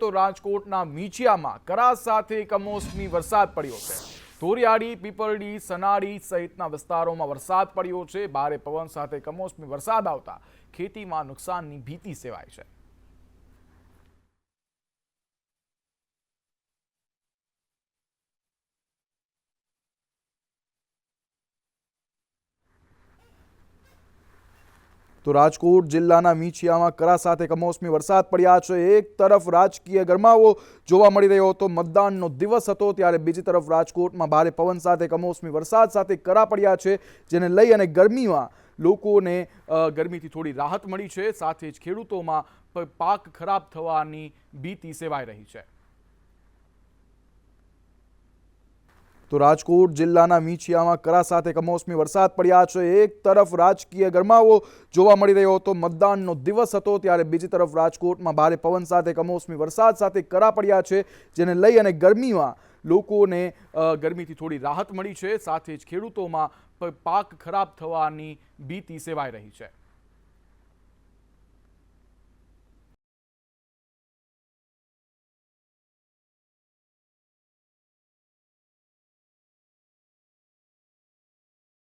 તો રાજકોટના મીઠિયામાં કરા સાથે કમોસમી વરસાદ પડ્યો છે. ધોરિયાળી પીપરડી સનાડી સહિતના વિસ્તારોમાં વરસાદ પડ્યો છે. ભારે પવન સાથે કમોસમી વરસાદ આવતા ખેતીમાં નુકસાનની ભીતિ સેવાય છે. તો રાજકોટ જિલ્લાના મીછિયામાં કરા સાથે કમોસમી વરસાદ પડ્યા છે. એક તરફ રાજકીય ગરમાવો જોવા મળી રહ્યો હતો. મતદાનનો દિવસ હતો ત્યારે બીજી તરફ રાજકોટમાં ભારે પવન સાથે કમોસમી વરસાદ સાથે કરા પડ્યા છે, જેને લઈ અને ગરમીમાં લોકોને ગરમીથી થોડી રાહત મળી છે. સાથે જ ખેડૂતોમાં પાક ખરાબ થવાની ભીતિ સેવાઈ રહી છે. તો રાજકોટ જિલ્લાના મીઠિયામાં કરા સાથે કમોસમી વરસાદ પડ્યા છે. એક તરફ રાજકીય ગરમાવો જોવા મળી રહ્યો હતો. મતદાનનો દિવસ હતો ત્યારે બીજી તરફ રાજકોટમાં ભારે પવન સાથે કમોસમી વરસાદ સાથે કરા પડ્યા છે, જેને લઈ અને ગરમીમાં લોકોને ગરમીથી થોડી રાહત મળી છે. સાથે જ ખેડૂતોમાં પાક ખરાબ થવાની ભીતિ સેવાઈ રહી છે.